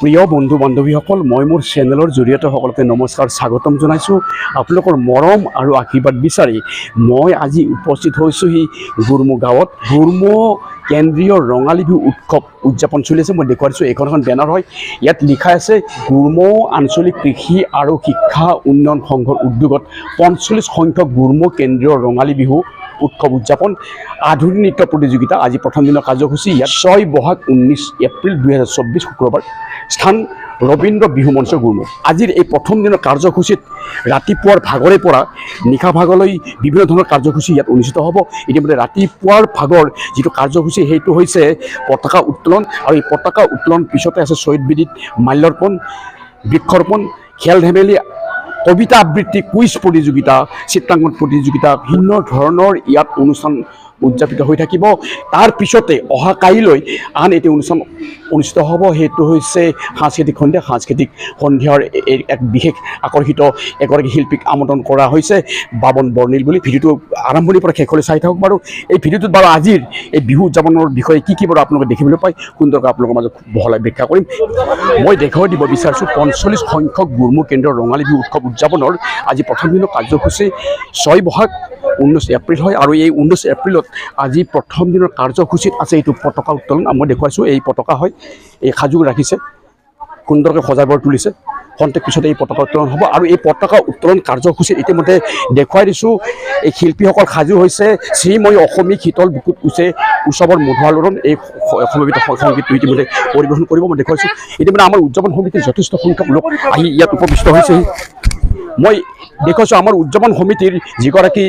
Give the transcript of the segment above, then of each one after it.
প্ৰিয় বন্ধু বান্ধৱীসকল, মই মোৰ চেনেলৰ জৰিয়তে সকলোকে নমস্কাৰ, স্বাগতম জনাইছোঁ। আপোনালোকৰ মৰম আৰু আশীৰ্বাদ বিচাৰি মই আজি উপস্থিত হৈছোঁহি গুৰমু গাঁৱত। গুৰমু কেন্দ্ৰীয় ৰঙালী বিহু উৎসৱ উদযাপন চলি আছে মই দেখুৱাইছোঁ, এইখন এখন বেনাৰ হয়। ইয়াত লিখা আছে গুৰমৌ আঞ্চলিক কৃষি আৰু শিক্ষা উন্নয়ন সংঘৰ উদ্যোগত পঞ্চল্লিছ সংখ্যক গুৰমৌ কেন্দ্ৰীয় ৰঙালী বিহু উৎসৱ উদযাপন, আধুনিক নৃত্য প্ৰতিযোগিতা, আজি প্ৰথম দিনৰ কাৰ্যসূচী। ইয়াত ছয় বহাগ ঊনৈছ এপ্ৰিল দুহেজাৰ চৌব্বিছ শুক্ৰবাৰ। স্থান ৰবীন্দ্ৰ বিহু মঞ্চ গুৰমু আজিৰ এই প্ৰথম দিনৰ কাৰ্যসূচীত ৰাতিপুৱাৰ ভাগৰে পৰা নিশা ভাগলৈ বিভিন্ন ধৰণৰ কাৰ্যসূচী ইয়াত অনুষ্ঠিত হ'ব। ইতিমধ্যে ৰাতিপুৱাৰ ভাগৰ যিটো কাৰ্যসূচী, সেইটো হৈছে পতাকা উত্তোলন। আৰু এই পতাকা উত্তোলন পিছতে আছে শ্বহীদ বেদীত মাল্যাৰ্পণ, বৃক্ষৰোপণ, খেল ধেমালি কবিতা আবৃত্তি কুইজ প্ৰতিযোগিতা চিত্ৰাংকন প্ৰতিযোগিতা ভিন্ন ধৰণৰ ইয়াত অনুষ্ঠান উদযাপিত হৈ থাকিব। তাৰ পিছতে অহা কাইলৈ আন এটি অনুষ্ঠান অনুষ্ঠিত হ'ব। সেইটো হৈছে সাংস্কৃতিক সন্ধিয়া। সাংস্কৃতিক সন্ধিয়াৰ এক বিশেষ আকৰ্ষিত এগৰাকী শিল্পীক আমন্ত্ৰণ কৰা হৈছে বাবন বৰ্ণিল বুলি। ভিডিঅ'টো আৰম্ভণিৰ পৰা শেষলৈ চাই থাকক বাৰু। এই ভিডিঅ'টোত বাৰু আজিৰ এই বিহু উদযাপনৰ বিষয়ে কি কি বাৰু আপোনালোকে দেখিবলৈ পায়, সুন্দৰকৈ আপোনালোকৰ মাজত বহলাই ব্যাখ্যা কৰিম। মই দেখুৱাই দিব বিচাৰিছোঁ পঞ্চল্লিছ সংখ্যক গুৰমু কেন্দ্ৰৰ ৰঙালী বিহু উৎসৱ উদযাপনৰ। আজি প্ৰথম দিনৰ কাৰ্যসূচী। ছয় বহাগ ঊনৈছ এপ্ৰিল হয় আৰু এই ঊনৈছ এপ্ৰিলত আজি প্ৰথম দিনৰ কাৰ্যসূচীত আছে এইটো পতাকা উত্তোলন। মই দেখুৱাইছোঁ, এই পতাকা হয়, এই সাজু ৰাখিছে, সুন্দৰকৈ সজাই তুলিছে। খন্তেক পিছতে এই পতাকা উত্তোলন হ'ব আৰু এই পতাকা উত্তোলন কাৰ্যসূচীত ইতিমধ্যে দেখুৱাই দিছোঁ। এই শিল্পীসকল সাজু হৈছে, শ্ৰীময়ী অসমী শীতল বুকুত উচে উৎসৱৰ মধুৰ আলোড়ন। এই স- সংগীতটো ইতিমধ্যে পৰিৱেশন কৰিব, মই দেখুৱাইছোঁ। ইতিমধ্যে আমাৰ উদযাপন সমিতিৰ যথেষ্ট সংখ্যক লোক আহি ইয়াত উপবিষ্ট হৈছেহি মই দেখুৱাইছোঁ আমাৰ উদযাপন সমিতিৰ যিগৰাকী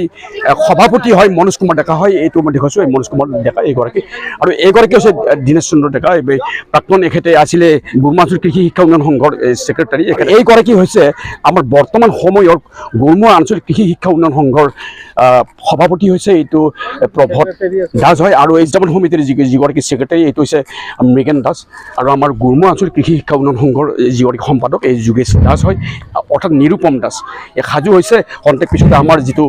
সভাপতি হয় মনোজ কুমাৰ ডেকা হয়, এইটো মই দেখুৱাইছোঁ এই মনোজ কুমাৰ ডেকা এইগৰাকী। আৰু এইগৰাকী হৈছে দীনেশ চন্দ্ৰ ডেকা, এই প্ৰাক্তন এখেতে আছিলে গুৰমাচুৰ কৃষি শিক্ষা উন্নয়ন সংঘৰ ছেক্ৰেটাৰী এইগৰাকী হৈছে আমাৰ বৰ্তমান সময়ৰ গুৰমুৱা আঞ্চলিক কৃষি শিক্ষা উন্নয়ন সংঘৰ সভাপতি হৈছে, এইটো প্ৰভত দাস হয়, আৰু এই উদযাপন সমিতিৰ যি যিগৰাকী ছেক্ৰেটাৰী, এইটো হৈছে মৃগেন দাস। আৰু আমাৰ গুৰমুৱা আঞ্চলিক কৃষি শিক্ষা উন্নয়ন সংঘৰ যিগৰাকী সম্পাদক, এই যোগেশ দাস হয়, অৰ্থাৎ নিৰূপম দাস। এই সাজু হৈছে খন্তেক পিছতে আমাৰ যিটো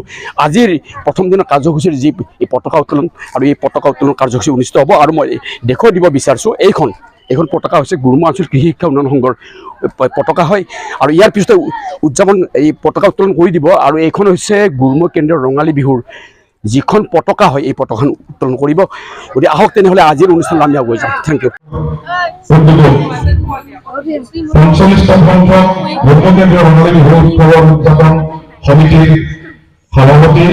আজিৰ প্ৰথম দিনৰ কাৰ্যসূচীৰ যি পতাকা উত্তোলন, আৰু এই পতাকা উত্তোলন কাৰ্যসূচী অনুষ্ঠিত হ'ব, আৰু মই দেখুৱাই দিব বিচাৰিছোঁ, এইখন এইখন পতাকা হৈছে গুৰুমা অঞ্চল কৃষি শিক্ষা উন্নয়ন সংঘৰ পতাকা হয় আৰু ইয়াৰ পিছতে উদযাপন, এই পতাকা উত্তোলন কৰি দিব, আৰু এইখন হৈছে গুৰুমুখ কেন্দ্ৰীয় ৰঙালী বিহুৰ। যিখন পতাকা হয়, এই পতাকাখন উত্তোলন কৰিব। গতিকে আহক তেনেহ'লে আজিৰ অনুষ্ঠান আমি আগুৱাই যাম। থেংক ইউ সভাপতি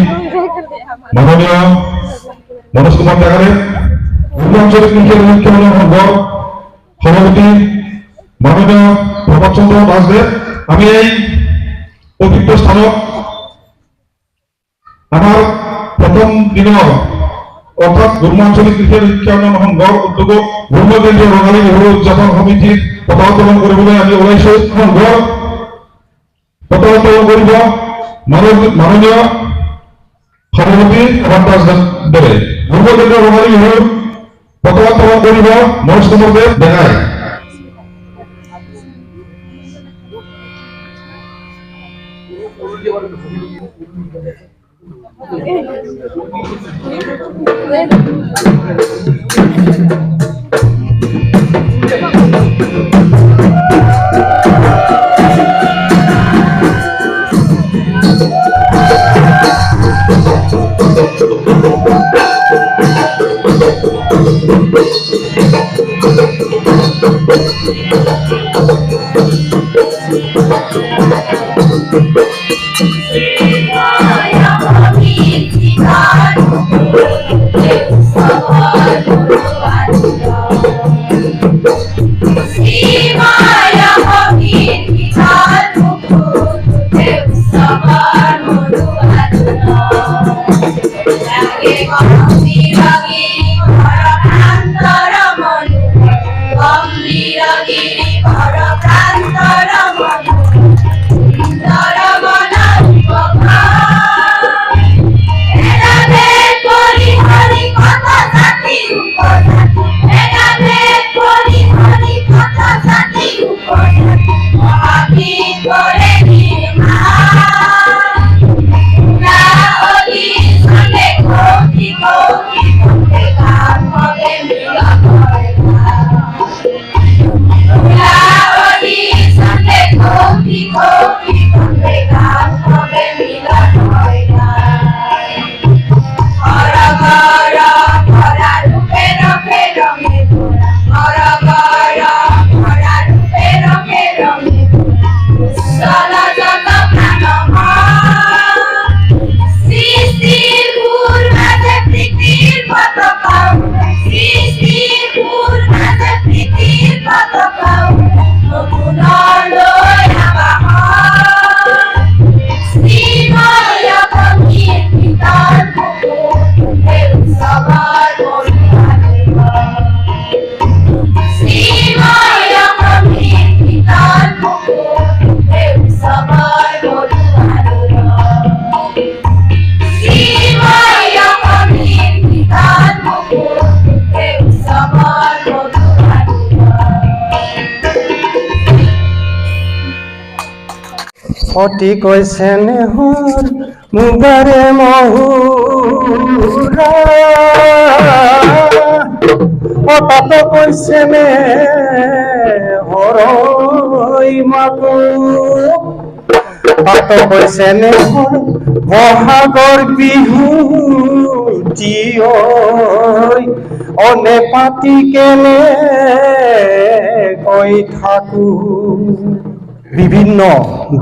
মনোজ কুমার ডাকারে পূর্বাঞ্চলিক কৃষি সংঘ সভাপতি মাননীয় প্রভাত চন্দ্র দাসদেব, আমি এই পবিত্র স্থানত আমাৰ প্ৰথম দিনৰ অৰ্থাৎ গুৰুমাঞ্চলিক কৃষি শিক্ষা উন্নয়ন সংঘৰ উদ্যোগত গুৰুম কেন্দ্ৰীয় ৰঙালী বিহু উদযাপন সমিতিৰ পতাকা উত্তোলন কৰিবলৈ আমি ওলাইছো। উত্তোলন কৰিব মানৱ- মাননীয় সভাপতি প্ৰভাত দাসদেৱে। গুৰুম কেন্দ্ৰীয় ৰঙালী বিহুৰ পতাকা উত্তোলন কৰিব মনোজ কুমাৰ দেৱ ডেকাই Yeah. অতি কৈছে নেহৰ মুগাৰে মহুৰা অ তাতে কৈছে নে হৰৈ মাকো তাতে কৈছে নে বহাগৰ বিহু জীয়ৈ অনে পাতি কেনে কৈ থাকো বিভিন্ন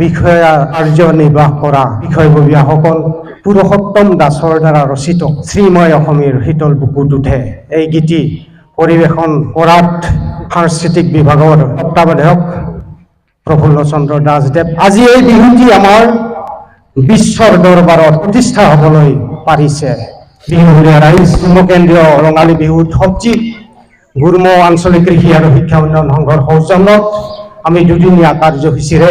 বিষয়া কাৰ্য নিৰ্বাহ কৰা বিষয়ববীয়াসকল পুৰুষোত্তম দাসৰ দ্বাৰা ৰচিত শ্ৰীময় অসমীৰ শীতল বুকুত উঠে এই গীতি পৰিৱেশন কৰাত সাংস্কৃতিক বিভাগৰ তত্বাৱধায়ক প্ৰফুল্ল চন্দ্ৰ দাসদেৱ। আজি এই বিহুটি আমাৰ বিশ্বৰ দৰবাৰত প্ৰতিষ্ঠা হ'বলৈ পাৰিছে। বিহুৰীয়া ৰাইজ কেন্দ্ৰীয় ৰঙালী বিহু উৎসৱটি গুৰুম আঞ্চলিক কৃষি আৰু শিক্ষা উন্নয়ন সংঘৰ সৌজন্যত আমি দুদিনীয়া কাৰ্যসূচীৰে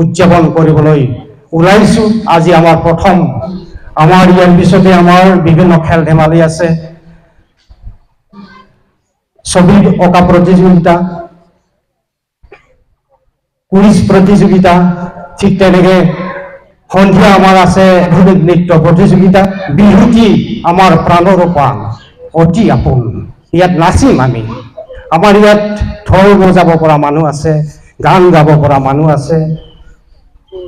উদযাপন কৰিবলৈ ওলাইছো। আজি আমাৰ প্ৰথম। আমাৰ ইয়াৰ পিছতে আমাৰ বিভিন্ন খেল ধেমালি আছে। ছবি অঁকা প্ৰতিযোগিতা, কুইজ প্ৰতিযোগিতা, ঠিক তেনেকে সন্ধিয়া আমাৰ আছে আধুনিক নৃত্য প্ৰতিযোগিতা বিহুটি আমাৰ প্ৰাণৰ প্ৰাণ, অতি আপোন। ইয়াত নাচিম আমি। আমাৰ ইয়াত ঢোল বজাব পৰা মানুহ আছে। গান গাব পৰা মানুহ আছে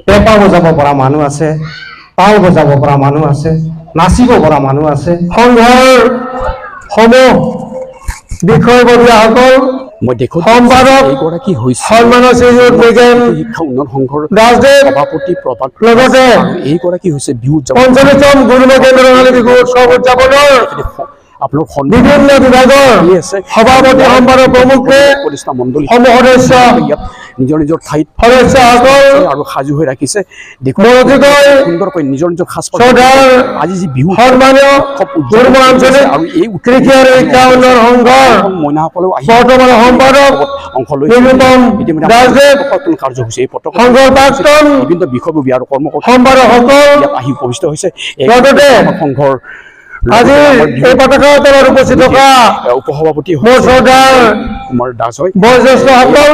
পেঁপা বজাব পৰা মানুহ আছে তাল বজাব পৰা মানুহ আছে নাচিব পৰা মানুহ আছে সংঘৰ সমূহ বিষয়ববীয়াসকল মই দেখোঁ সম্পাদক সন্মানৰ শ্ৰীযুত মৃগেন সংঘৰ দাসদেৱ সভাপতি প্ৰভাত লগতে এইগৰাকী হৈছে বিহু গুৰুমে বিহু উৎসৱ উদযাপনৰ আপোনাৰ বিভিন্ন বিভাগৰ সভাপতি সম্পাদক প্ৰমুখে প্ৰতিষ্ঠা মণ্ডলী সমূহ সদস্য নিজৰ নিজৰ ঠাইত আৰু সাজু হৈ ৰাখিছে। সুন্দৰকৈ নিজৰ নিজৰ সাজ আজি যি বিহু আৰু এই মইনাসকলেও আহি সম্পাদক অংশ লৈ নিৰুপম কাৰ্যসূচী এই পতাকা সংঘৰ বিভিন্ন বিষয়ববীয়া আৰু কৰ্মকৰ্তা ইয়াত আহি উপস্থিত হৈছে। সংঘৰ আজি এই পতাকাৰ তলত উপস্থিত থকা উপসভাপতি কুমাৰ দাস হয়।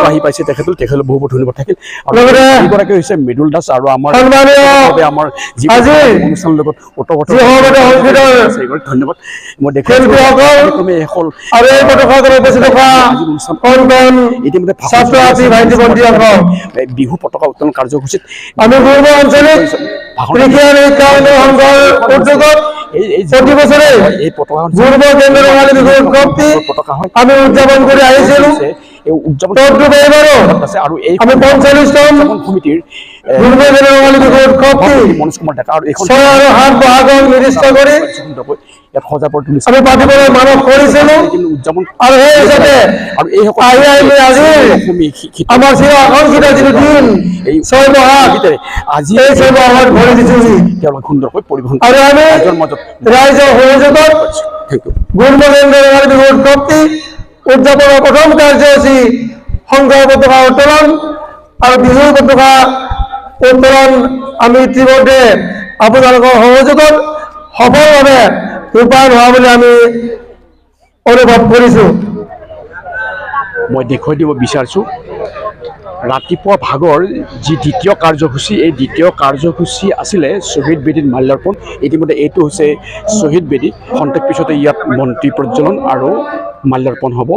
আহি পাইছে তেখেতল তেখেতলৈ বহুত বহুত ধন্যবাদ থাকিল। এইগৰাকী হৈছে মৃদুল দাস আৰু আমাৰ আমাৰ যি অনুষ্ঠানৰ লগত ওতঃপ্ৰোত ধন্যবাদ। মই দেখিছোঁ বিহু পতাকা উত্তোলন কাৰ্যসূচীত আমি আঞ্চলিক কৃষি আৰু উদ্যোগত বিহু উৎসৱটি পতাকা হয়। আমি উদযাপন করে আহিছিলো এই উদযাপন আৰু এই সমিতিৰ মনোজ কুমাৰ ডেকা আৰু সুন্দৰকৈ ইয়াত সজাই পৰাই তুলিছে আমি পাতিবলৈ মানস কৰিছিলো উদযাপন আৰু সেই হিচাপে আৰু এই আহি আহি আজি। আমাৰ চিৰ আকাংক্ষিত যিটো দিন এই ছয় বহাগ ভিতৰে আজি এই ছয় বহাগত ভৰি দিছোহি তেওঁলোকে সুন্দৰকৈ পৰিৱেশন আৰু আমি ৰাইজৰ সহযোগত থেংক ইউ গুৰুমকেন্দ্ৰ ৰঙালী বিহু উৎসৱটি উদযাপনৰ প্ৰথম কাৰ্যসূচী সংঘৰ পতাকা উত্তোলন আৰু বিহুৰ পতাকা উত্তোলন আমি ইতিমধ্যে আপোনালোকৰ সহযোগত সফলভাৱে ৰূপায়ণ হোৱা বুলি আমি অনুভৱ কৰিছোঁ। মই দেখুৱাই দিব বিচাৰিছোঁ। ৰাতিপুৱা ভাগৰ যি দ্বিতীয় কাৰ্যসূচী এই দ্বিতীয় কাৰ্যসূচী আছিলে শ্বহীদ বেদীত মাল্যাৰ্পণ। ইতিমধ্যে এইটো হৈছে শ্বহীদ বেদী। খন্তেক পিছতে ইয়াত মন্ত্ৰী প্ৰজ্বলন আৰু মাল্যাৰ্পণ হ'ব।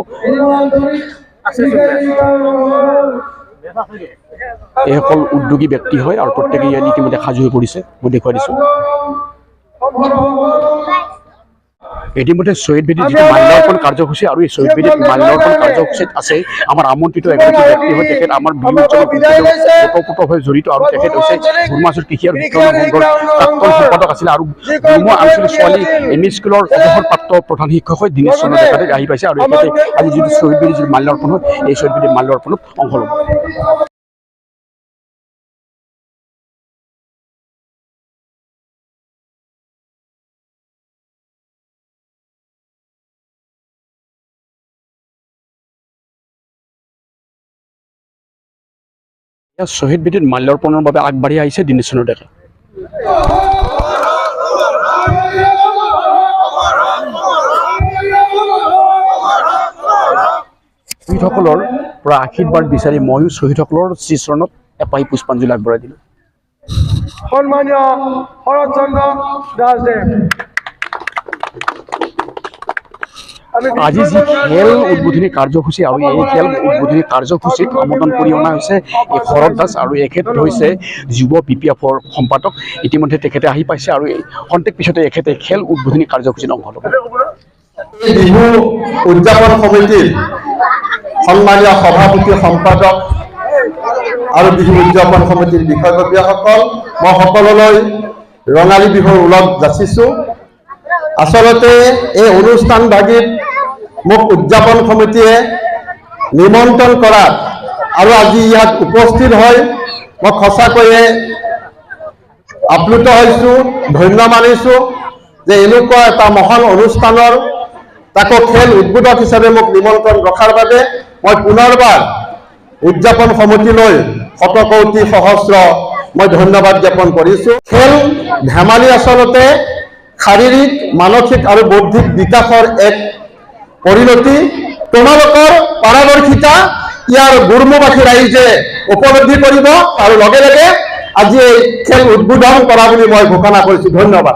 এইসকল উদ্যোগী ব্যক্তি হয় আৰু প্ৰত্যেকে ইয়াত ইতিমধ্যে সাজু হৈ পৰিছে। মই দেখুৱাই দিছোঁ। ইতিমধ্যে শ্বহীদ বেদীত যিটো মাল্যাৰ্পণ কাৰ্যসূচী আৰু এই শ্বহীদ বেদীত মাল্যাৰ্পণ কাৰ্যসূচীত আছে আমাৰ আমন্ত্ৰিত এগৰাকী ব্যক্তি হয় তেখেত আমাৰ বিহু উৎসৱত জড়িত আৰু তেখেত হৈছে গুৰুমাচুৰ কৃষি আৰু বিজ্ঞান সংঘৰ প্ৰাক্তন সম্পাদক আছিলে আৰু গুৰুমা আঞ্চলিক ছোৱালী এম ই স্কুলৰ অৱসৰপ্ৰাপ্ত প্ৰধান শিক্ষক হয় দীনেশ চন্দ্ৰ ডেকাতে আহি পাইছে আৰু আজি যিটো শ্বহীদ বেদীত যিটো মাল্যাৰ্পণ হয় এই শ্বহীদ বেদীৰ মাল্যাৰ্পণত অংশ ল'ব। শ্বহীদ বেদীত মাল্যাৰ্পণৰ বাবে আগবাঢ়ি আহিছে দীনেশ চন্দ্ৰ ডেকা শ্বহীদসকলৰ পৰা আশীৰ্বাদ বিচাৰি ময়ো শ্বহীদসকলৰ শ্ৰীচৰণত এপাহি পুষ্পাঞ্জলি আগবঢ়াই দিলোঁ। সন্মানীয় শৰৎচন্দ্ৰ দাসদেৱ আমি আজি যি খেল উদ্বোধনী কাৰ্যসূচী আৰু এই খেল উদ্বোধনী কাৰ্যসূচীত আমন্ত্ৰণ কৰি অনা হৈছে। এই শৰৎ দাস আৰু এখেত হৈছে যুৱ বি পি এফৰ সম্পাদক। ইতিমধ্যে তেখেতে আহি পাইছে আৰু এই খন্তেক পিছতে এখেতে খেল উদ্বোধনী কাৰ্যসূচীত অংশ ল'ব। এই বিহু উদযাপন সমিতিৰ সন্মানীয় সভাপতি সম্পাদক আৰু বিহু উদযাপন সমিতিৰ বিষয়ববীয়াসকল মই সকলোলৈ ৰঙালী বিহুৰ ওলগ যাচিছোঁ। আচলতে এই অনুষ্ঠানভাগিত মোক উদযাপন সমিতিয়ে নিমন্ত্ৰণ কৰাত আৰু আজি ইয়াত উপস্থিত হৈ মই সঁচাকৈয়ে আপ্লুত হৈছোঁ, ধন্য মানিছোঁ যে এনেকুৱা এটা মহান অনুষ্ঠানৰ তাকো খেল উদ্বোধক হিচাপে মোক নিমন্ত্ৰণ ৰখাৰ বাবে মই পুনৰবাৰ উদযাপন সমিতিলৈ শতকৌটি সহস্ৰ মই ধন্যবাদ জ্ঞাপন কৰিছোঁ। খেল ধেমালি আচলতে শাৰীৰিক, মানসিক আৰু বৌদ্ধিক বিকাশৰ এক পরিণতি তোমালোকৰ পাৰাদৰ্শিতা। ইয়াৰ গুৰমুবাসী ৰাইজে উপলব্ধি কৰিব আৰু লগে লগে আজি এই খেল উদ্বোধন কৰা বুলি মই ঘোষণা কৰিছো। ধন্যবাদ।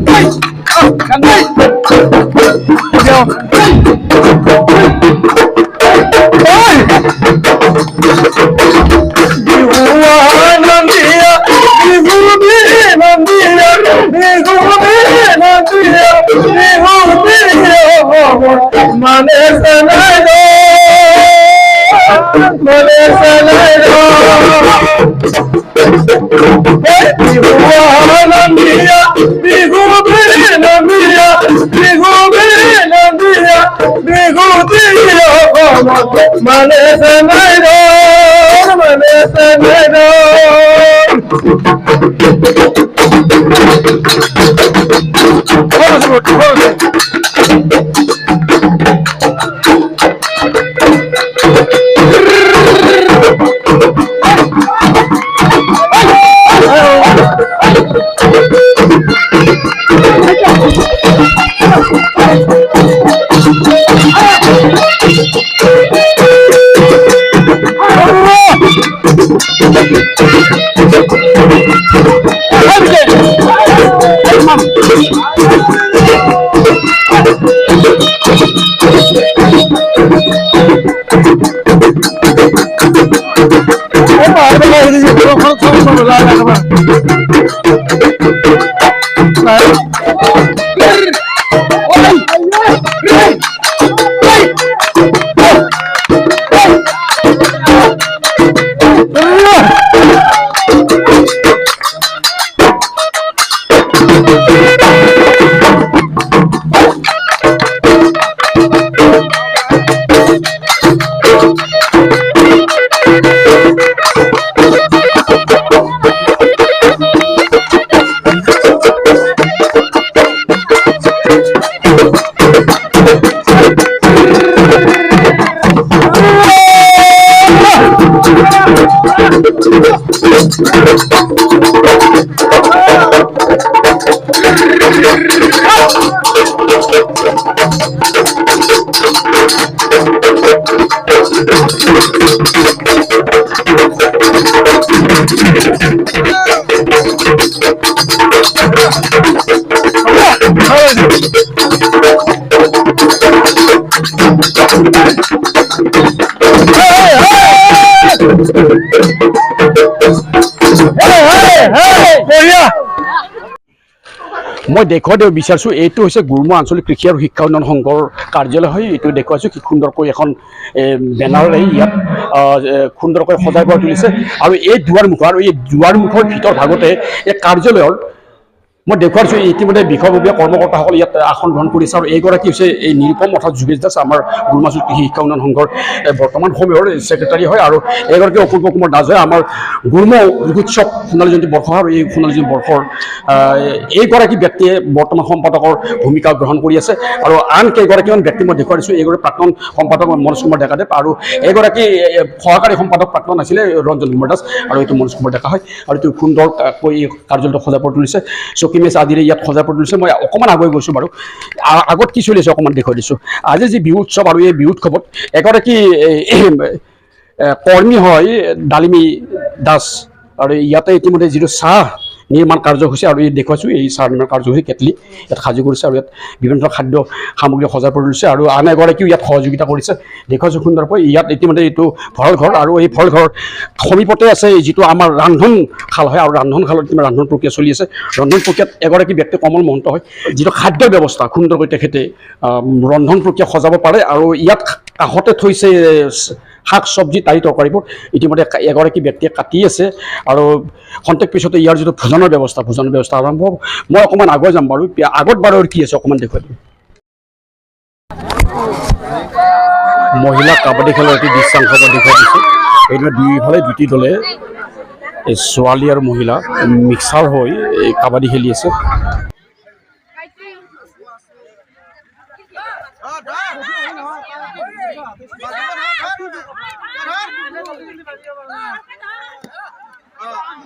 મને સમરો મને Vamos, vamos, vamos. Gracias. মই দেখুৱাই বিচাৰিছোঁ, এইটো হৈছে গুৰমা আঞ্চলিক কৃষি আৰু শিক্ষা উন্নয়ন সংঘৰ কাৰ্যালয় হয় এইটো দেখুৱাইছোঁ কি সুন্দৰকৈ এখন বেনাৰেৰে ইয়াত সুন্দৰকৈ সজাই পৰাই তুলিছে। আৰু এই দুৱাৰমুখ আৰু এই দুৱাৰমুখৰ ভিতৰ ভাগতে এই কাৰ্যালয়ৰ মই দেখুৱাইছোঁ ইতিমধ্যে বিষয়ববীয়া কৰ্মকৰ্তাসকল ইয়াত আসন গ্ৰহণ কৰিছে আৰু এইগৰাকী হৈছে এই নীলপম অৰ্থাৎ যোগেশ দাস, আমাৰ গুৰুমাচুল কৃষি শিক্ষা উন্নয়ন সংঘৰ বৰ্তমান সময়ৰ ছেক্ৰেটাৰী হয় আৰু এইগৰাকী অপূৰ্ব কুমাৰ দাস হয়, আমাৰ গুৰুম যুগোৎসৱ সোণালী জয়ন্তী বৰ্ষ আৰু এই সোণালী জয়ন্তী বৰ্ষৰ এইগৰাকী ব্যক্তিয়ে বৰ্তমান সম্পাদকৰ ভূমিকা গ্ৰহণ কৰি আছে আৰু আন কেইগৰাকীমান ব্যক্তি মই দেখুৱাই দিছোঁ, এইগৰাকী প্ৰাক্তন সম্পাদক মনোজ কুমাৰ ডেকাদেৱ আৰু এইগৰাকী সহকাৰী সম্পাদক প্ৰাক্তন আছিলে ৰঞ্জন কুমাৰ দাস আৰু এইটো মনোজ কুমাৰ ডেকা হয় আৰু এইটো সুন্দৰকৈ কাৰ্যালয়টো সজাই পৰাই তুলিছে। চকী মেচ আদিৰে ইয়াত সজাই পৰি তুলিছে মই অকণমান আগুৱাই গৈছোঁ বাৰু। আগত কি চলি আছে অকণমান দেখুৱাই দিছোঁ। আজি যি বিহু উৎসৱ আৰু এই বিহু উৎসৱত এগৰাকী কৰ্মী হয়, ডালিমী দাস। আৰু ইয়াতে ইতিমধ্যে যিটো চাহ নিৰ্মাণ কাৰ্যসূচী আৰু এই দেখুৱাইছোঁ, এই চাহ নিৰ্মাণ কাৰ্যসূচী কেটলি, ইয়াত সাজু কৰিছে আৰু ইয়াত বিভিন্ন খাদ্য সামগ্ৰী সজাই পৰি তুলিছে আৰু আন এগৰাকীও ইয়াত সহযোগিতা কৰিছে। দেখুৱাইছোঁ সুন্দৰকৈ ইয়াত ইতিমধ্যে এইটো ভঁৰাল ঘৰ আৰু এই ভঁৰাল ঘৰ সমীপতে আছে যিটো আমাৰ ৰান্ধন শাল হয়, আৰু ৰান্ধন শালত ৰান্ধন প্ৰক্ৰিয়া চলি আছে। ৰন্ধন প্ৰক্ৰিয়াত এগৰাকী ব্যক্তি কমল মহন্ত হয়, যিটো খাদ্যৰ ব্যৱস্থা, সুন্দৰকৈ তেখেতে ৰন্ধন প্ৰক্ৰিয়া সজাব পাৰে আৰু ইয়াত কাষতে থৈছে শাক, চব্জি, তাৰি তৰকাৰীবোৰ ইতিমধ্যে এগৰাকী ব্যক্তিয়ে কাটি আছে আৰু খন্তেক পিছতে ইয়াৰ যিটো ভোজনৰ ব্যৱস্থা ভোজনৰ ব্যৱস্থা আৰম্ভ হ'ব। মই অকণমান আগুৱাই যাম বাৰু। আগত বাৰু কি আছে অকণমান দেখুৱাই দিম। মহিলা কাবাডী খেলৰ এটি দৃশ্যাংশ মই দেখুৱাই দিছোঁ। এইদৰে দুইফালে দুটি দলে ছোৱালী আৰু মহিলা মিক্সাৰ হৈ কাবাডী খেলি আছে।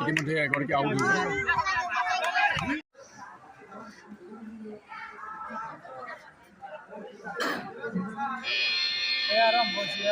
ইতিমধ্যে একবারকে আউট হয়ে আরাম বসে